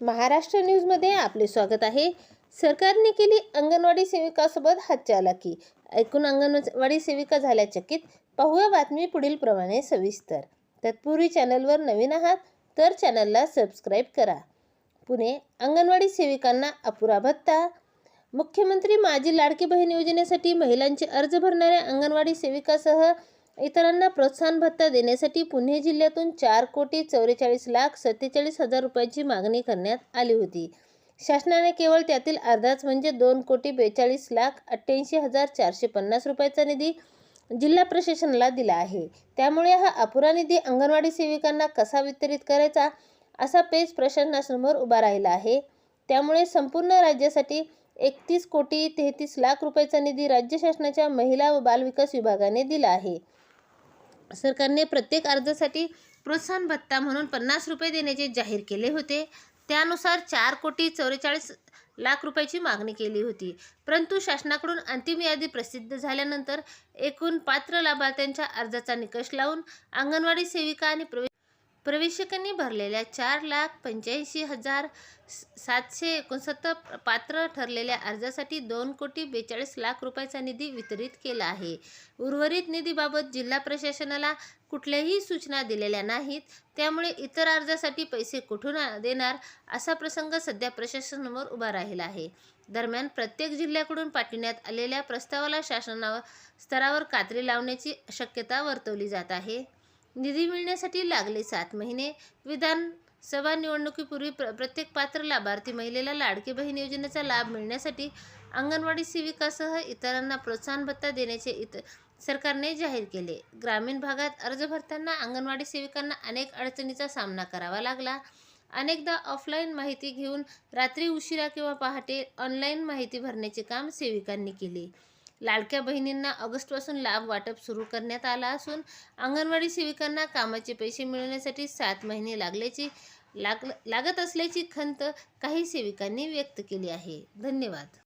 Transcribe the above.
महाराष्ट्र न्यूजमध्ये आपले स्वागत आहे. सरकारने केली अंगणवाडी सेविकासोबत हातचालाकी. ऐकून अंगणवाडी सेविका झाल्या चकित. पाहूया बातमी पुढील प्रमाणे सविस्तर. तत्पूर्वी चॅनलवर नवीन आहात तर चॅनलला सबस्क्राईब करा. पुणे अंगणवाडी सेविकांना अपुरा भत्ता. मुख्यमंत्री माझी लाडकी बहीण योजनेसाठी महिलांचे अर्ज भरणाऱ्या अंगणवाडी सेविकासह इतरांना प्रोत्साहन भत्ता देण्यासाठी पुणे जिल्ह्यातून चार कोटी चौवेचाळीस लाख सत्तेचाळीस हजार रुपयांची मागणी करण्यात आली होती. शासनाने केवळ त्यातील अर्धाच म्हणजे दोन कोटी बेचाळीस लाख अठ्ठ्याऐंशी हजार चारशे पन्नास रुपयाचा निधी जिल्हा प्रशासनाला दिला आहे. त्यामुळे हा अपुरा निधी अंगणवाडी सेविकांना कसा वितरित करायचा असा पेच प्रशासनासमोर उभा राहिला आहे. त्यामुळे संपूर्ण राज्यासाठी एकतीस कोटी तेहतीस लाख रुपयाचा निधी राज्य शासनाच्या महिला व बालविकास विभागाने दिला आहे. सरकारने प्रत्येक अर्जासाठी प्रोत्साहन भत्ता म्हणून पन्नास रुपये देण्याचे जाहीर केले होते. त्यानुसार चार कोटी चौवेचाळीस लाख रुपयाची मागणी केली होती. परंतु शासनाकडून अंतिम यादी प्रसिद्ध झाल्यानंतर एकूण पात्र लाभार्थ्यांच्या अर्जाचा निकष लावून अंगणवाडी सेविका आणि प्रवेश प्रवेशकांनी भरलेल्या चार लाख पंच्याऐंशी हजार सातशे एकोणसत्तर पात्र ठरलेल्या अर्जासाठी दोन कोटी बेचाळीस लाख रुपयाचा निधी वितरित केला आहे. उर्वरित निधीबाबत जिल्हा प्रशासनाला कुठल्याही सूचना दिलेल्या नाहीत. त्यामुळे इतर अर्जासाठी पैसे कुठून देणार असा प्रसंग सध्या प्रशासनावर उभा राहिला आहे. दरम्यान प्रत्येक जिल्ह्याकडून पाठविण्यात आलेल्या प्रस्तावाला शासनावर स्तरावर कात्री लावण्याची शक्यता वर्तवली जात आहे. निधी मिळण्यासाठी लागले सात महिने. विधानसभा निवडणुकीपूर्वी प्र प्रत्येक पात्र लाभार्थी महिलेला लाडकी बहीण योजनेचा लाभ मिळण्यासाठी अंगणवाडी सेविकासह इतरांना प्रोत्साहन भत्ता देण्याचे इत सरकारने जाहीर केले. ग्रामीण भागात अर्ज भरताना अंगणवाडी सेविकांना अनेक अडचणीचा सामना करावा लागला. अनेकदा ऑफलाईन माहिती घेऊन रात्री उशिरा किंवा पहाटे ऑनलाईन माहिती भरण्याचे काम सेविकांनी केले. लाडक्या बहिणींना ऑगस्टपासून लाभ वाटप सुरू करण्यात आला असून अंगणवाडी सेविकांना कामाचे पैसे मिळवण्यासाठी सात महिने लागल्याची लाग लागत असल्याची खंत काही सेविकांनी व्यक्त केली आहे. धन्यवाद.